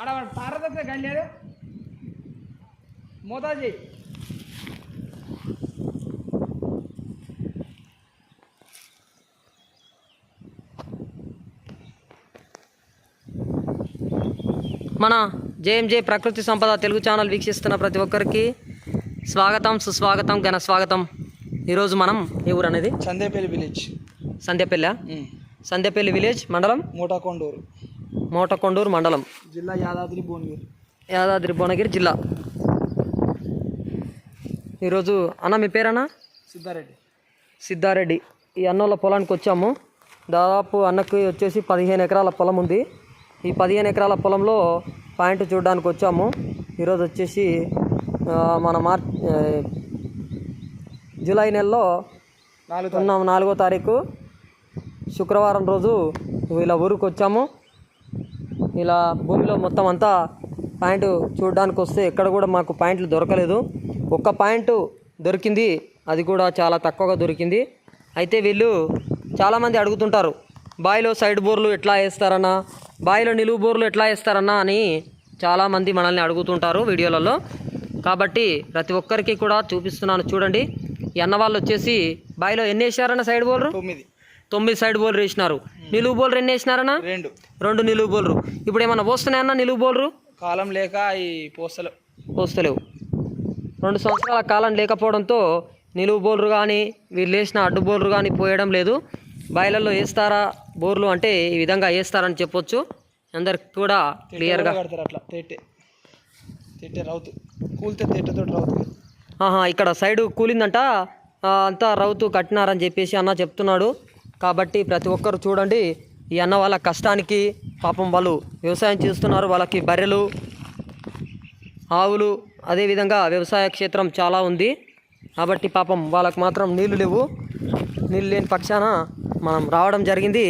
ఆడ పారదత్త కళ్యాణ్ మోతాజీ. మన జేఎంజే ప్రకృతి సంపద తెలుగు ఛానల్ వీక్షిస్తున్న ప్రతి ఒక్కరికి స్వాగతం సుస్వాగతం ఘన స్వాగతం. ఈరోజు మనం ఏ ఊరు అనేది? చందేపల్లి విలేజ్. సంధ్యపల్లె సంధ్యపల్లి విలేజ్ మండలం? మూటాకొండూరు. మోటకొండూరు మండలం. జిల్లా యాదాద్రి భువనగిరి. యాదాద్రి భువనగిరి జిల్లా. ఈరోజు అన్న మీ పేరన్నా? సిద్ధారెడ్డి. సిద్ధారెడ్డి. ఈ అన్నోళ్ళ పొలానికి వచ్చాము. దాదాపు అన్నకి వచ్చేసి పదిహేను ఎకరాల పొలం ఉంది. ఈ పదిహేను ఎకరాల పొలంలో పాయింట్ చూడడానికి వచ్చాము. ఈరోజు వచ్చేసి మన మార్ జూలై నెలలో నాలుగు ఉన్న నాలుగో తారీఖు. శుక్రవారం రోజు ఇలా ఊరికి వచ్చాము ఇలా భూమిలో మొత్తం అంతా పాయింట్ చూడడానికి వస్తే ఎక్కడ కూడా మాకు పాయింట్లు దొరకలేదు. ఒక్క పాయింట్ దొరికింది అది కూడా చాలా తక్కువగా దొరికింది. అయితే వీళ్ళు చాలామంది అడుగుతుంటారు బావిలో సైడ్ బోర్లు ఎట్లా వేస్తారన్నా బావిలో నిలువు బోర్లు ఎట్లా వేస్తారన్నా అని చాలామంది మనల్ని అడుగుతుంటారు వీడియోలలో. కాబట్టి ప్రతి ఒక్కరికి కూడా చూపిస్తున్నాను. చూడండి. ఈ అన్న వాళ్ళు వచ్చేసి బావిలో ఎన్ని వేసారన్న సైడ్ బోర్లు తొమ్మిది. తొమ్మిది సైడ్ బౌలర్ వేసినారు. నిలువు బౌలర్ ఎన్ని వేసినారన్నా? రెండు. రెండు నిలువు బౌలరు. ఇప్పుడు ఏమన్నా పోస్తున్నాయన్నా నిలువు బౌలరు? కాలం లేక ఈ పోస్తలు పోస్తలేవు. రెండు సంవత్సరాల కాలం లేకపోవడంతో నిలువు బౌలరు కానీ వీళ్ళు వేసిన అడ్డు బౌలరు కానీ పోయడం లేదు. బాయిలల్లో వేస్తారా బోర్లు అంటే ఈ విధంగా వేస్తారని చెప్పొచ్చు. అందరికి కూడా క్లియర్గా అట్లా. తేటె రౌతు. కూలితే తేటెతో రౌతు ఆహా ఇక్కడ సైడ్ కూలిందంట. అంతా రౌతు కట్టినారని చెప్పేసి అన్న చెప్తున్నాడు. కాబట్టి ప్రతి ఒక్కరు చూడండి ఈ అన్న వాళ్ళ కష్టానికి పాపం వాళ్ళు వ్యవసాయం చేస్తున్నారు. వాళ్ళకి బర్రెలు ఆవులు అదేవిధంగా వ్యవసాయ క్షేత్రం చాలా ఉంది. కాబట్టి పాపం వాళ్ళకి మాత్రం నీళ్ళు లేవు. నీళ్ళు లేని పక్షాన మనం రావడం జరిగింది.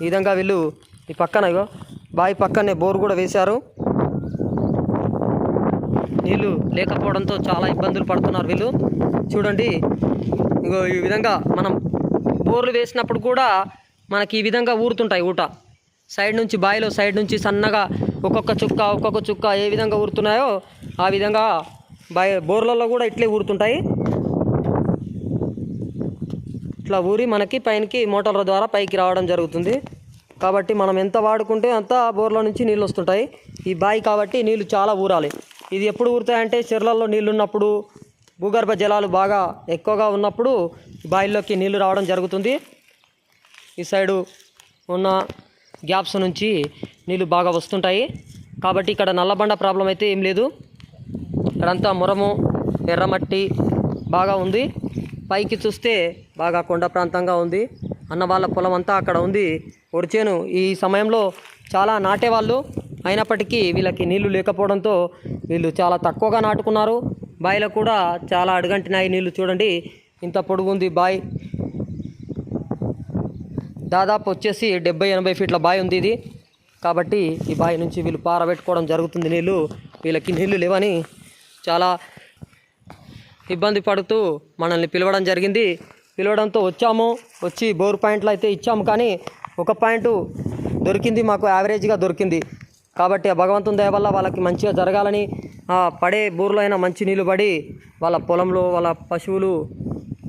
ఈ విధంగా వీళ్ళు ఈ పక్కన బావి పక్కనే బోరు కూడా వేశారు. లేకపోవడంతో చాలా ఇబ్బందులు పడుతున్నారు వీళ్ళు. చూడండి ఇంకో ఈ విధంగా మనం బోర్లు వేసినప్పుడు కూడా మనకి ఈ విధంగా ఊరుతుంటాయి ఊట. సైడ్ నుంచి బాయిలో సైడ్ నుంచి సన్నగా ఒక్కొక్క చుక్క ఒక్కొక్క చుక్క ఏ విధంగా ఊరుతున్నాయో ఆ విధంగా బాయ్ బోర్లలో కూడా ఇట్లే ఊరుతుంటాయి. ఇట్లా ఊరి మనకి పైనకి మోటార్ల ద్వారా పైకి రావడం జరుగుతుంది. కాబట్టి మనం ఎంత వాడుకుంటే అంత బోర్ల నుంచి నీళ్ళు వస్తుంటాయి. ఈ బావి కాబట్టి నీళ్ళు చాలా ఊరాలి. ఇది ఎప్పుడు ఊరుతాయంటే చెర్లల్లో నీళ్ళు ఉన్నప్పుడు భూగర్భ జలాలు బాగా ఎక్కువగా ఉన్నప్పుడు బాయిల్లోకి నీళ్ళు రావడం జరుగుతుంది. ఈ సైడు ఉన్న గ్యాప్స్ నుంచి నీళ్ళు బాగా వస్తుంటాయి. కాబట్టి ఇక్కడ నల్లబండ ప్రాబ్లం అయితే ఏం లేదు. ఇక్కడంతా మురము ఎర్రమట్టి బాగా ఉంది. పైకి చూస్తే బాగా కొండ ప్రాంతంగా ఉంది. అన్న వాళ్ళ పొలం అంతా అక్కడ ఉంది. ఒడిచేను ఈ సమయంలో చాలా నాటేవాళ్ళు. అయినప్పటికీ వీళ్ళకి నీళ్ళు లేకపోవడంతో వీళ్ళు చాలా తక్కువగా నాటుకున్నారు. బావిలో కూడా చాలా అడుగంటినాయి నీళ్ళు చూడండి. ఇంత పొడుగు ఉంది బావి దాదాపు వచ్చేసి డెబ్బై ఎనభై ఫీట్ల బావి ఉంది ఇది. కాబట్టి ఈ బావి నుంచి వీళ్ళు పారబెట్టుకోవడం జరుగుతుంది నీళ్ళు వీళ్ళకి నీళ్ళు లేవని చాలా ఇబ్బంది పడుతూ మనల్ని పిలవడం జరిగింది. పిలవడంతో వచ్చాము. వచ్చి బోర్ పాయింట్లు అయితే ఇచ్చాము కానీ ఒక పాయింట్ దొరికింది మాకు యావరేజ్గా దొరికింది. కాబట్టి ఆ భగవంతుని దయ వల్ల వాళ్ళకి మంచిగా జరగాలని ఆ పడే బోర్లో అయినా మంచి నీళ్ళు పడి వాళ్ళ పొలంలో వాళ్ళ పశువులు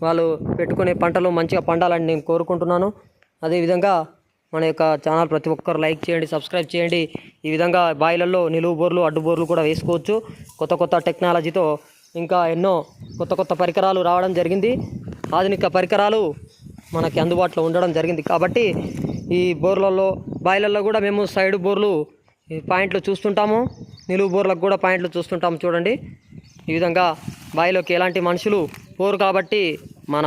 వాళ్ళు పెట్టుకునే పంటలు మంచిగా పండాలని నేను కోరుకుంటున్నాను. అదేవిధంగా మన యొక్క ఛానల్ ప్రతి ఒక్కరు లైక్ చేయండి సబ్స్క్రైబ్ చేయండి. ఈ విధంగా బాయిలల్లో నిలువు బోర్లు అడ్డు బోర్లు కూడా వేసుకోవచ్చు. కొత్త కొత్త టెక్నాలజీతో ఇంకా ఎన్నో కొత్త కొత్త పరికరాలు రావడం జరిగింది. ఆధునిక పరికరాలు మనకి అందుబాటులో ఉండడం జరిగింది. కాబట్టి ఈ బోర్లలో బాయిలల్లో కూడా మేము సైడ్ బోర్లు ఈ పాయింట్లు చూస్తుంటాము. నిలువు బోర్లకు కూడా పాయింట్లు చూస్తుంటాము చూడండి. ఈ విధంగా బావిలోకి ఎలాంటి మనుషులు పోరు కాబట్టి మన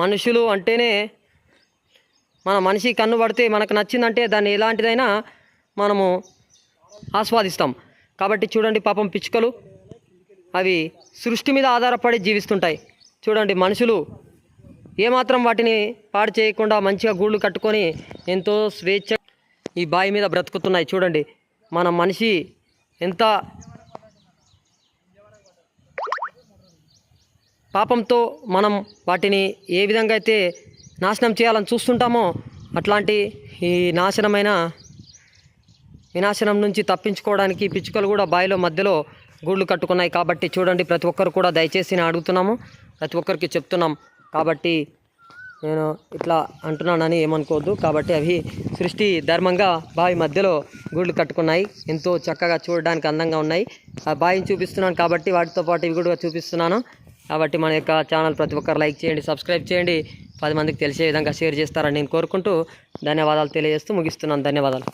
మనుషులు అంటేనే మన మనిషి కన్ను పడితే మనకు నచ్చిందంటే దాన్ని ఎలాంటిదైనా మనము ఆస్వాదిస్తాం. కాబట్టి చూడండి పాపం పిచ్చుకలు అవి సృష్టి మీద ఆధారపడి జీవిస్తుంటాయి. చూడండి మనుషులు ఏమాత్రం వాటిని పాడు చేయకుండా మంచిగా గూళ్ళు కట్టుకొని ఎంతో స్వేచ్ఛ ఈ బావి మీద బ్రతుకుతున్నాయి. చూడండి మన మనిషి ఎంత పాపంతో మనం వాటిని ఏ విధంగా అయితే నాశనం చేయాలని చూస్తుంటామో అట్లాంటి ఈ నాశనమైన వినాశనం నుంచి తప్పించుకోవడానికి పిచ్చుకలు కూడా బావిలో మధ్యలో గూళ్ళు కట్టుకున్నాయి. కాబట్టి చూడండి ప్రతి ఒక్కరు కూడా దయచేసి నేను అడుగుతున్నాము ప్రతి ఒక్కరికి చెప్తున్నాం. కాబట్టి నేను ఇట్లా అంటున్నానని ఏమనుకోవద్దు. కాబట్టి అవి సృష్టి ధర్మంగా బావి మధ్యలో గూళ్ళు కట్టుకున్నాయి. ఎంతో చక్కగా చూడడానికి అందంగా ఉన్నాయి. ఆ బావిని చూపిస్తున్నాను కాబట్టి వాటితో పాటు ఇవి కూడా చూపిస్తున్నాను. కాబట్టి మన యొక్క ఛానల్ ప్రతి ఒక్కరు లైక్ చేయండి సబ్స్క్రైబ్ చేయండి. పది మందికి తెలిసే విధంగా షేర్ చేస్తారని నేను కోరుకుంటూ ధన్యవాదాలు తెలియజేస్తూ ముగిస్తున్నాను. ధన్యవాదాలు.